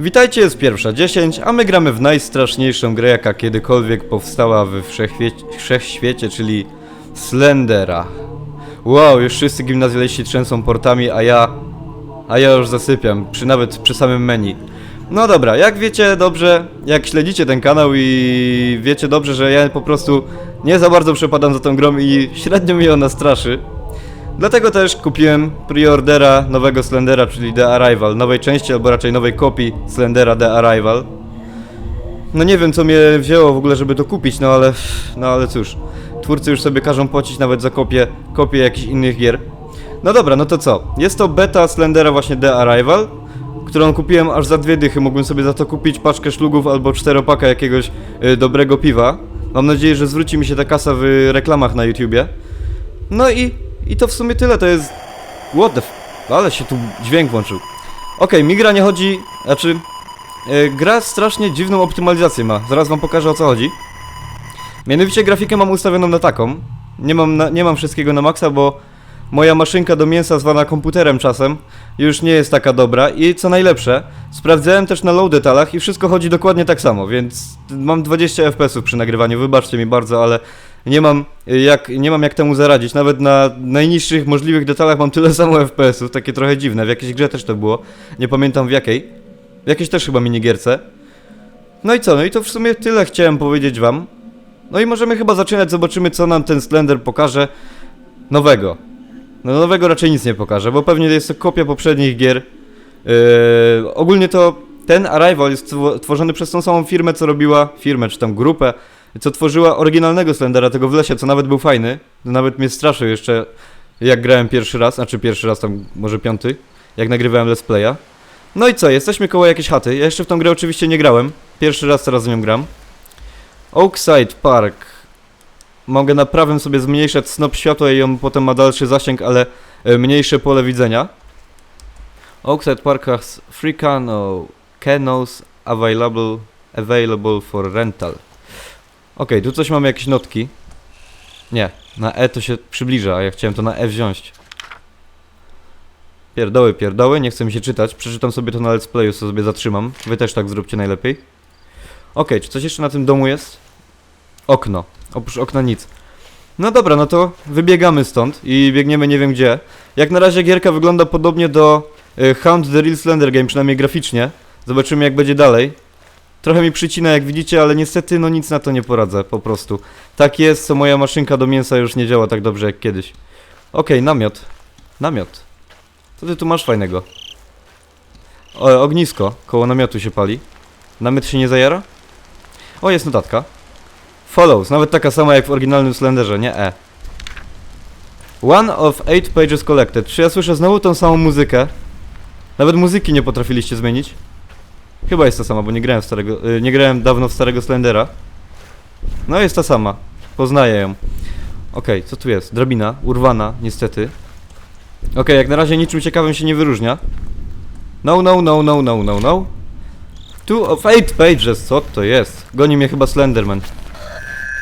Witajcie, jest pierwsza 10, a my gramy w najstraszniejszą grę, jaka kiedykolwiek powstała w wszechświecie, czyli Slendera. Wow, już wszyscy gimnazjaliści trzęsą portami, a ja... A ja już zasypiam, przy, nawet przy samym menu. No dobra, jak wiecie dobrze, jak śledzicie ten kanał i wiecie dobrze, że ja po prostu nie za bardzo przepadam za tą grą i średnio mi ona straszy. Dlatego też kupiłem preordera nowego Slendera, czyli The Arrival, nowej części, albo raczej nowej kopii Slendera The Arrival. No nie wiem co mnie wzięło w ogóle, żeby to kupić, no ale, no ale cóż. Twórcy już sobie każą płacić nawet za kopię, kopię jakichś innych gier. No dobra, no to co? Jest to beta Slendera właśnie The Arrival, którą kupiłem aż za dwie dychy. Mógłbym sobie za to kupić paczkę szlugów albo czteropaka jakiegoś y, dobrego piwa. Mam nadzieję, że zwróci mi się ta kasa w reklamach na YouTubie. No i, i to w sumie tyle, to jest... What the f... Ale się tu dźwięk włączył. Okej, mi gra nie chodzi... Znaczy... e, gra strasznie dziwną optymalizację ma. Zaraz wam pokażę o co chodzi. Mianowicie grafikę mam ustawioną na taką. Nie mam, na, nie mam wszystkiego na maksa, bo moja maszynka do mięsa zwana komputerem czasem już nie jest taka dobra i co najlepsze, sprawdzałem też na low detalach i wszystko chodzi dokładnie tak samo, więc mam 20 fps przy nagrywaniu, wybaczcie mi bardzo, ale nie mam jak, nie mam jak temu zaradzić. Nawet na najniższych możliwych detalach mam tyle samo fps takie trochę dziwne. W jakiejś grze też to było, nie pamiętam w jakiej. W jakiejś też chyba minigierce. No i co, no i to w sumie tyle chciałem powiedzieć wam. No i możemy chyba zaczynać, zobaczymy co nam ten Slender pokaże nowego. No nowego raczej nic nie pokaże, bo pewnie jest to kopia poprzednich gier. Yy, ogólnie to ten Arrival jest two- tworzony przez tą samą firmę, co robiła firmę, czy tam grupę, co tworzyła oryginalnego Slendera, tego w lesie, co nawet był fajny. Nawet mnie straszył jeszcze, jak grałem pierwszy raz, znaczy pierwszy raz tam, może piąty, jak nagrywałem let's playa. No i co, jesteśmy koło jakiejś chaty. Ja jeszcze w tą grę oczywiście nie grałem. Pierwszy raz teraz z nią gram. Oakside Park. Mogę na prawym sobie zmniejszać snop światła i on potem ma dalszy zasięg, ale e, mniejsze pole widzenia. Oakside Park has free cano, canoes available, available for rental. Okej, tu coś mamy jakieś notki. Nie, na E to się przybliża, a ja chciałem to na E wziąć. Pierdoły, pierdoły, nie chce mi się czytać. Przeczytam sobie to na let's playu, sobie zatrzymam. Wy też tak zróbcie najlepiej. Okej, czy coś jeszcze na tym domu jest? Okno. Oprócz okna nic. No dobra, no to wybiegamy stąd i biegniemy nie wiem gdzie. Jak na razie gierka wygląda podobnie do y, Hound the Real Slender Game, przynajmniej graficznie. Zobaczymy jak będzie dalej. Trochę mi przycina jak widzicie, ale niestety no nic na to nie poradzę, po prostu. Tak jest, co moja maszynka do mięsa już nie działa tak dobrze jak kiedyś. Okej, namiot. Namiot. Co ty tu masz fajnego? O, ognisko, koło namiotu się pali. Namiot się nie zajara? O, jest notatka. Follows, nawet taka sama jak w oryginalnym Slenderze, nie E. One of eight pages collected. Czy ja słyszę znowu tą samą muzykę? Nawet muzyki nie potrafiliście zmienić? Chyba jest ta sama, bo nie grałem starego, y, nie grałem dawno w starego Slendera. No jest ta sama. Poznaję ją. Okej, co tu jest? Drabina, urwana, niestety. Okej, jak na razie niczym ciekawym się nie wyróżnia. No, no, no, no, no, no, no. Two of eight pages, co to jest? Goni mnie chyba Slenderman.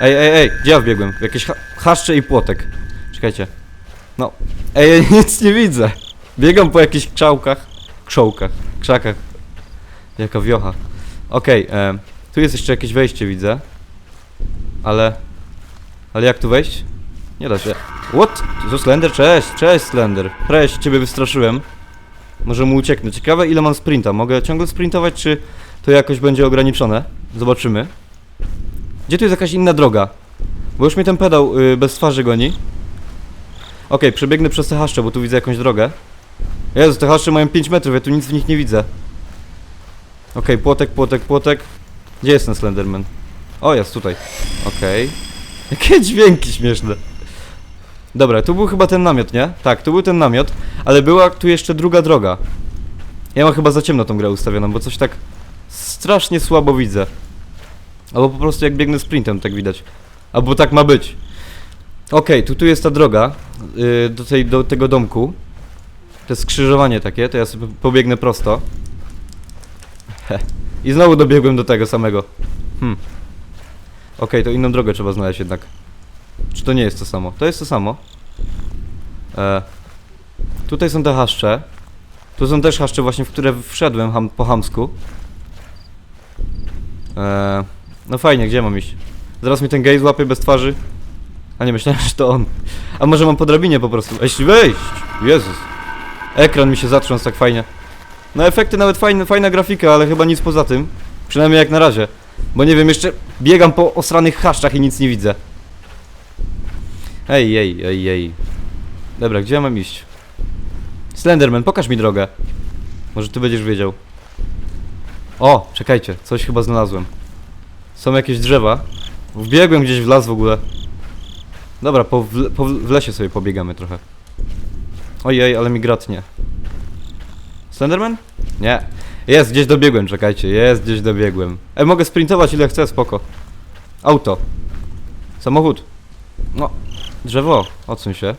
Ej, ej, ej, gdzie ja wbiegłem? W jakieś ha haszcze i płotek. Czekajcie. No. Ej, ja nic nie widzę. Biegam po jakichś krzałkach. Krzołkach. Krzakach. Jaka wiocha. Okej, em, tu jest jeszcze jakieś wejście, widzę. Ale... Ale jak tu wejść? Nie da się. What? To Slender? Cześć, cześć Slender. Cześć, ciebie wystraszyłem. Może mu ucieknę. Ciekawe ile mam sprinta. Mogę ciągle sprintować, czy to jakoś będzie ograniczone? Zobaczymy. Gdzie tu jest jakaś inna droga? Bo już mnie ten pedał y, bez twarzy goni. Okej, przebiegnę przez te haszcze, bo tu widzę jakąś drogę. Jezu, te haszcze mają 5 metrów, ja tu nic w nich nie widzę. Okej, płotek, płotek, płotek. Gdzie jest ten Slenderman? O, jest tutaj. Okej. Jakie dźwięki śmieszne. Dobra, tu był chyba ten namiot, nie? Tak, tu był ten namiot, ale była tu jeszcze druga droga. Ja mam chyba za ciemno tą grę ustawioną, bo coś tak strasznie słabo widzę. Albo po prostu jak biegnę sprintem, tak widać. Albo tak ma być. Okej, tu, tu jest ta droga yy, do, tej, do tego domku. To jest skrzyżowanie takie, to ja sobie pobiegnę prosto. Heh. I znowu dobiegłem do tego samego. Hmm. Okej, to inną drogę trzeba znaleźć jednak. Czy to nie jest to samo? To jest to samo. E, tutaj są te haszcze. Tu są też haszcze właśnie, w które wszedłem ham, po hamsku. Eee, no fajnie, gdzie mam iść? Zaraz mi ten gej złapie bez twarzy. A nie, myślałem, że to on. A może mam po drabinie po prostu. Jeśli wejść! Jezus. Ekran mi się zatrząsł tak fajnie. No efekty nawet fajne, fajna grafika, ale chyba nic poza tym. Przynajmniej jak na razie. Bo nie wiem, jeszcze biegam po osranych chaszczach i nic nie widzę. Ej, ej, ej, ej. Dobra, gdzie ja mam iść? Slenderman, pokaż mi drogę. Może ty będziesz wiedział. O, czekajcie, coś chyba znalazłem. Są jakieś drzewa. Wbiegłem gdzieś w las w ogóle. Dobra, po, w, po w lesie sobie pobiegamy trochę. Ojej, ale mi gratnie. Slenderman? Nie. Jest, gdzieś dobiegłem, czekajcie, jest, gdzieś dobiegłem. E, mogę sprintować ile chcę, spoko. Auto. Samochód. No, drzewo, odsuń się.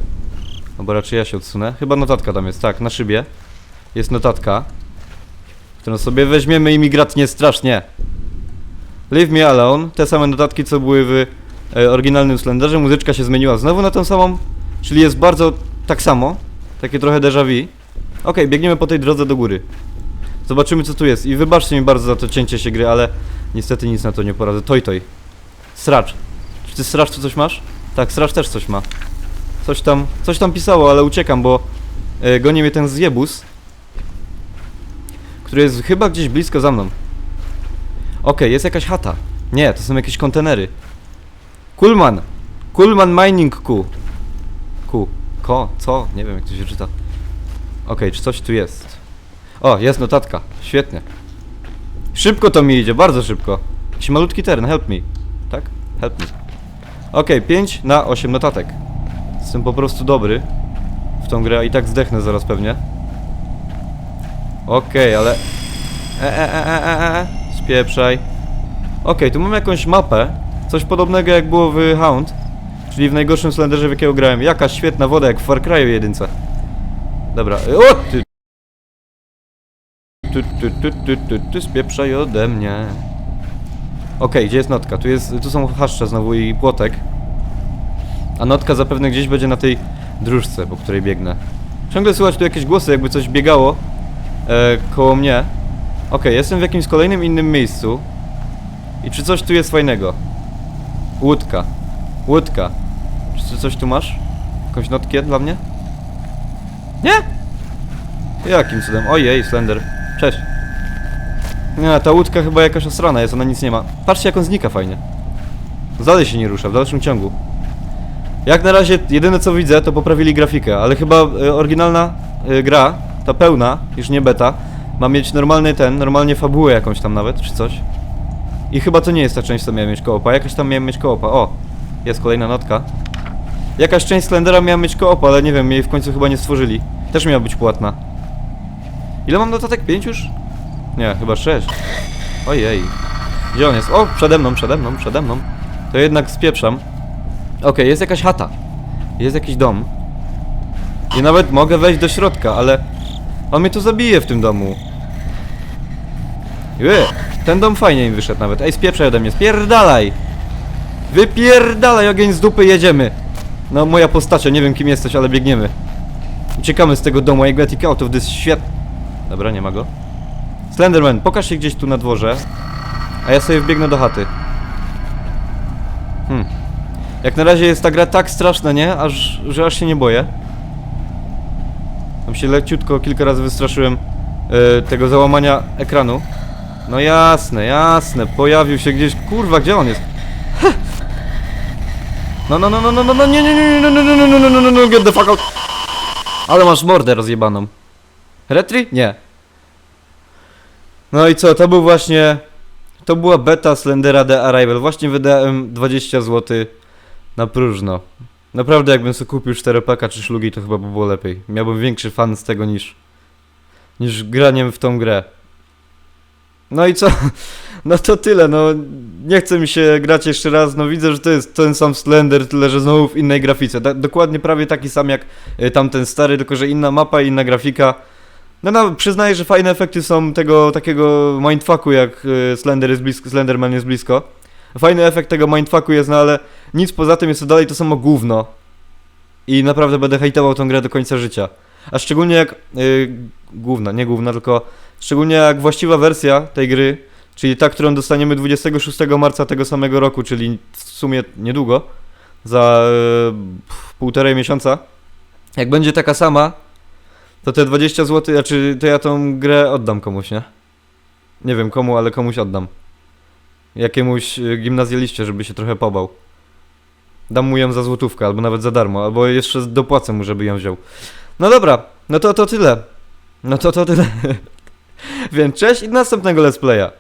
No bo raczej ja się odsunę. Chyba notatka tam jest, tak, na szybie. Jest notatka. Którą sobie weźmiemy i mi gratnie strasznie. Leave me alone. Te same notatki, co były w e, oryginalnym Slenderze. Muzyczka się zmieniła znowu na tą samą. Czyli jest bardzo tak samo. Takie trochę déjà vu. Okej, biegniemy po tej drodze do góry. Zobaczymy co tu jest. I wybaczcie mi bardzo za to cięcie się gry, ale niestety nic na to nie poradzę. Toj toj. Sracz. Czy ty sracz tu coś masz? Tak, sracz też coś ma. Coś tam, coś tam pisało, ale uciekam, bo e, goni mnie ten zjebus. Który jest chyba gdzieś blisko za mną. Okej, jest jakaś chata. Nie, to są jakieś kontenery. Kulman. Kulman Mining Q. Q. Ko. Co? Nie wiem jak to się czyta. Okej, czy coś tu jest? O, jest notatka. Świetnie. Szybko to mi idzie, bardzo szybko. Jakiś malutki teren, help me. Tak? Help me. Okej, 5 na 8 notatek. Jestem po prostu dobry w tą grę, i tak zdechnę zaraz pewnie. Okej, ale... E, e, e, e, e, e. Spieprzaj. Okej, tu mam jakąś mapę. Coś podobnego jak było w Hound. Czyli w najgorszym Slenderze, w jakiego grałem. Jaka świetna woda, jak w Far Cry'u jedynce. Dobra, o ty... Tu, tu, tu, tu, tu, tu, spieprzaj ode mnie. Okej, gdzie jest notka? Tu jest, tu są haszcze znowu i płotek. A notka zapewne gdzieś będzie na tej dróżce, po której biegnę. Ciągle słychać tu jakieś głosy, jakby coś biegało e, koło mnie. Okej, jestem w jakimś kolejnym innym miejscu. I czy coś tu jest fajnego? Łódka. Łódka. Czy ty coś tu masz? Jakąś notkę dla mnie? Nie? Jakim cudem? Ojej, Slender. Cześć. Nie, ta łódka chyba jakaś osrana jest, ona nic nie ma. Patrzcie jak on znika fajnie. Dalej się nie rusza, w dalszym ciągu. Jak na razie jedyne co widzę to poprawili grafikę, ale chyba e, oryginalna e, gra, ta pełna, już nie beta, ma mieć normalny ten, normalnie fabułę jakąś tam nawet, czy coś. I chyba to nie jest ta część co miałem mieć koopa, jakaś tam miałem mieć koopa, o! Jest kolejna notka. Jakaś część Slendera miała mieć koopa, ale nie wiem, jej w końcu chyba nie stworzyli. Też miała być płatna. Ile mam notatek? 5 już? Nie, chyba 6. Ojej. Gdzie on jest? O, przede mną, przede mną, przede mną. To jednak spieprzam. Okej, jest jakaś chata. Jest jakiś dom. I nawet mogę wejść do środka, ale... On mnie tu zabije w tym domu. Jue, ten dom fajnie mi wyszedł nawet. Ej, spieprzaj ode mnie, spierdalaj! Wypierdalaj, ogień z dupy, jedziemy! No, moja postacia, nie wiem kim jesteś, ale biegniemy. Uciekamy z tego domu, I get out of this świat... Dobra, nie ma go. Slenderman, pokaż się gdzieś tu na dworze. A ja sobie wbiegnę do chaty. Hmm. Jak na razie jest ta gra tak straszna, nie? Aż, że aż się nie boję. Tam się leciutko kilka razy wystraszyłem e, tego załamania ekranu. No jasne, jasne. Pojawił się gdzieś. Kurwa, gdzie on jest? No, no, no, no, no, no, no, nie, nie, nie, no, no, no, no, no, no, no, no, no, get the fuck out. Ale masz mordę rozjebaną. Retri? Nie. No i co, to był właśnie... To była beta Slendera The Arrival. Właśnie wydałem 20 zł na próżno. Naprawdę jakbym sobie kupił 4 paka czy szlugi, to chyba by było lepiej. Miałbym większy fan z tego niż... niż graniem w tą grę. No i co? No to tyle, no nie chce mi się grać jeszcze raz, no widzę, że to jest ten sam Slender, tyle że znowu w innej grafice. Da dokładnie prawie taki sam jak y, tamten stary, tylko że inna mapa, inna grafika. No, no przyznaję, że fajne efekty są tego takiego mindfucku jak y, Slender jest blisko, Slenderman jest blisko. Fajny efekt tego mindfucku jest, no ale nic poza tym jest to dalej to samo gówno. I naprawdę będę hejtował tą grę do końca życia. A szczególnie jak... Yy, główna, nie główna, tylko... Szczególnie jak właściwa wersja tej gry czyli ta, którą dostaniemy 26 marca tego samego roku, czyli w sumie niedługo, za e, półtorej miesiąca, jak będzie taka sama, to te 20 zł, znaczy to ja tą grę oddam komuś, nie? Nie wiem komu, ale komuś oddam. Jakiemuś y, gimnazjaliście, żeby się trochę pobał. Dam mu ją za złotówkę, albo nawet za darmo, albo jeszcze dopłacę mu, żeby ją wziął. No dobra, no to to tyle. No to to tyle. Więc cześć i do następnego let's playa.